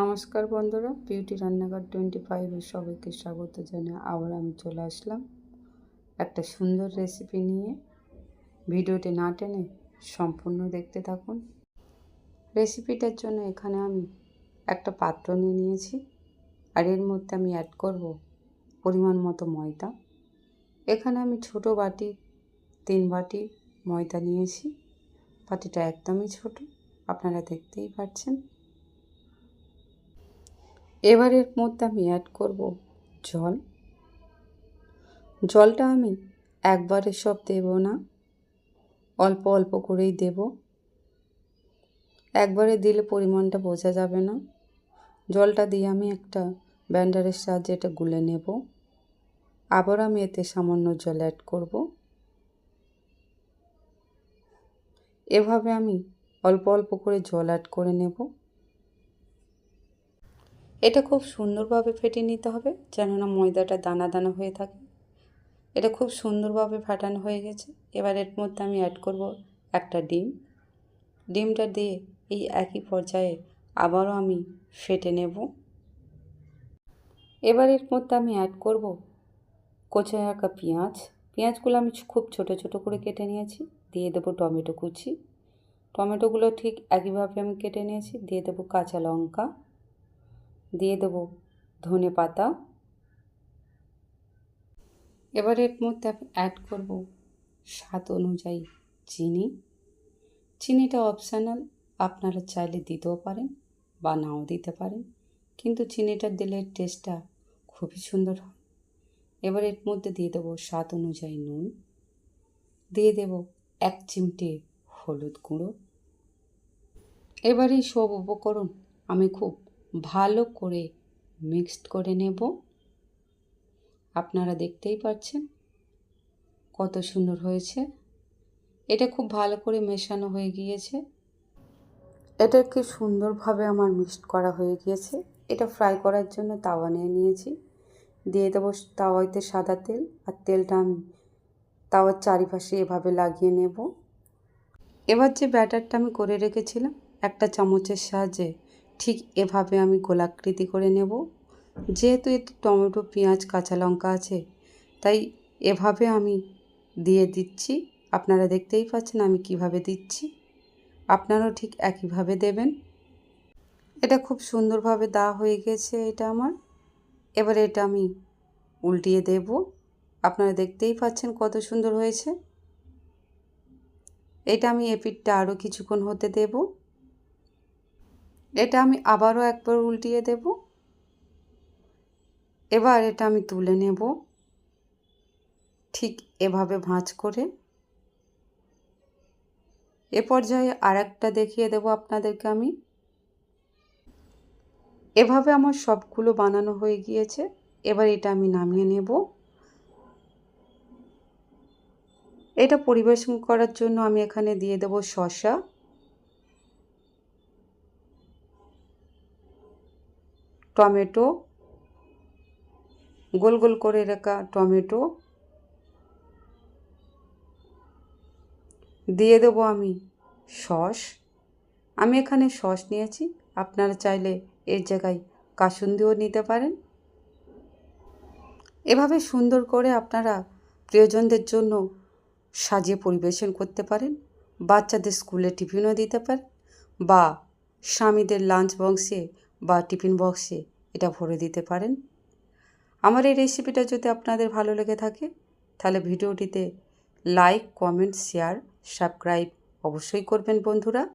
নমস্কার বন্ধুরা বিউটি রান্নাঘর টোয়েন্টি ফাইভের সবাইকে স্বাগত জানিয়ে আবার আমি চলে আসলাম একটা সুন্দর রেসিপি নিয়ে। ভিডিওটি না টেনে সম্পূর্ণ দেখতে থাকুন। রেসিপিটার জন্য এখানে আমি একটা পাত্র নিয়ে নিয়েছি আর এর মধ্যে আমি অ্যাড করব পরিমাণ মতো ময়দা। এখানে আমি ছোট বাটি, তিন বাটি ময়দা নিয়েছি। বাটিটা একদমই ছোট, আপনারা দেখতেই পাচ্ছেন। এবার এর মধ্যে আমি অ্যাড করব জল। জলটা আমি একবারে সব দেব না, অল্প অল্প করেই দেব। একবারে দিলে পরিমাণটা বোঝা যাবে না। জলটা দিয়ে আমি একটা ব্যান্ডারের সাহায্যে এটা গুলে নেব। আবার আমি এতে সামান্য জল অ্যাড করব। এভাবে আমি অল্প অল্প করে জল অ্যাড করে নেব। এটা খুব সুন্দরভাবে ফেটে নিতে হবে যেন না ময়দাটা দানা দানা হয়ে থাকে। এটা খুব সুন্দরভাবে ফাটানো হয়ে গেছে। এবার এর মধ্যে আমি অ্যাড করব একটা ডিম। ডিমটা দিয়ে এই একই পর্যায়ে আবারও আমি ফেটে নেব। এবার এর মধ্যে আমি অ্যাড করব কোচে রাখা পেঁয়াজ। পেঁয়াজগুলো আমি খুব ছোট ছোট করে কেটে নিয়েছি। দিয়ে দেবো টমেটো কুচি। টমেটোগুলো ঠিক একইভাবে আমি কেটে নিয়েছি। দিয়ে দেবো কাঁচা লঙ্কা। দিয়ে দেব ধনে পাতা। এবার এর মধ্যে অ্যাড করব স্বাদ অনুযায়ী চিনি। চিনিটা অপশানাল আপনারা চাইলে দিতেও পারেন বা নাও দিতে পারেন, কিন্তু চিনিটা দিলে টেস্টটা খুবই সুন্দর হয়। এবার এর মধ্যে দিয়ে দেবো স্বাদ অনুযায়ী নুন। দিয়ে দেব এক চিমটে হলুদ গুঁড়ো। এবার এই সব উপকরণ আমি খুব ভালো করে মিক্সড করে নেব। আপনারা দেখতেই পাচ্ছেন কত সুন্দর হয়েছে। এটা খুব ভালো করে মেশানো হয়ে গিয়েছে। এটাকে সুন্দরভাবে আমার মিক্সড করা হয়ে গিয়েছে। এটা ফ্রাই করার জন্য তাওয়া নিয়ে নিয়েছি। দিয়ে দেবো তাওয়াইতে সাদা তেল আর তেলটা আমি তাওয়ার চারিপাশে এভাবে লাগিয়ে নেব। এবার যে ব্যাটারটা আমি করে রেখেছিলাম, একটা চামচের সাহায্যে ঠিক এভাবে আমি গোলাকৃতি করে নেব। যেহেতু এতে টমেটো, পেঁয়াজ, কাঁচা লঙ্কা আছে, তাই এভাবে আমি দিয়ে দিচ্ছি। আপনারা দেখতেই পাচ্ছেন আমি কীভাবে দিচ্ছি। আপনারাও ঠিক একইভাবে দেবেন। এটা খুব সুন্দরভাবে দেওয়া হয়ে গেছে এটা আমার। এবার এটা আমি উল্টিয়ে দেব। আপনারা দেখতেই পাচ্ছেন কত সুন্দর হয়েছে। এটা আমি এপিটটা আরও কিছুক্ষণ হতে দেবো। এটা আমি আবারও একবার উল্টিয়ে দেব। এবার এটা আমি তুলে নেব। ঠিক এভাবে ভাঁজ করে। এ পর্যায়ে আর একটা দেখিয়ে দেব আপনাদেরকে আমি। এভাবে আমার সবগুলো বানানো হয়ে গিয়েছে। এবার এটা আমি নামিয়ে নেব। এটা পরিবেশন করার জন্য আমি এখানে দিয়ে দেব শশা টমেটো, গোল গোল করে রাখা টমেটো। দিয়ে দেবো আমি সস। আমি এখানে সস নিয়েছি, আপনারা চাইলে এর জায়গায় কাসুন্দিও নিতে পারেন। এভাবে সুন্দর করে আপনারা প্রিয়জনদের জন্য সাজিয়ে পরিবেশন করতে পারেন, বাচ্চাদের স্কুলে টিফিনও দিতে পারেন, বা স্বামীদের লাঞ্চ বক্সে বা টিফিন বক্সে এটা ভরে দিতে পারেন। আমার এই রেসিপিটা যদি আপনাদের ভালো লেগে থাকে, তাহলে ভিডিওটিতে লাইক কমেন্ট শেয়ার সাবস্ক্রাইব অবশ্যই করবেন বন্ধুরা।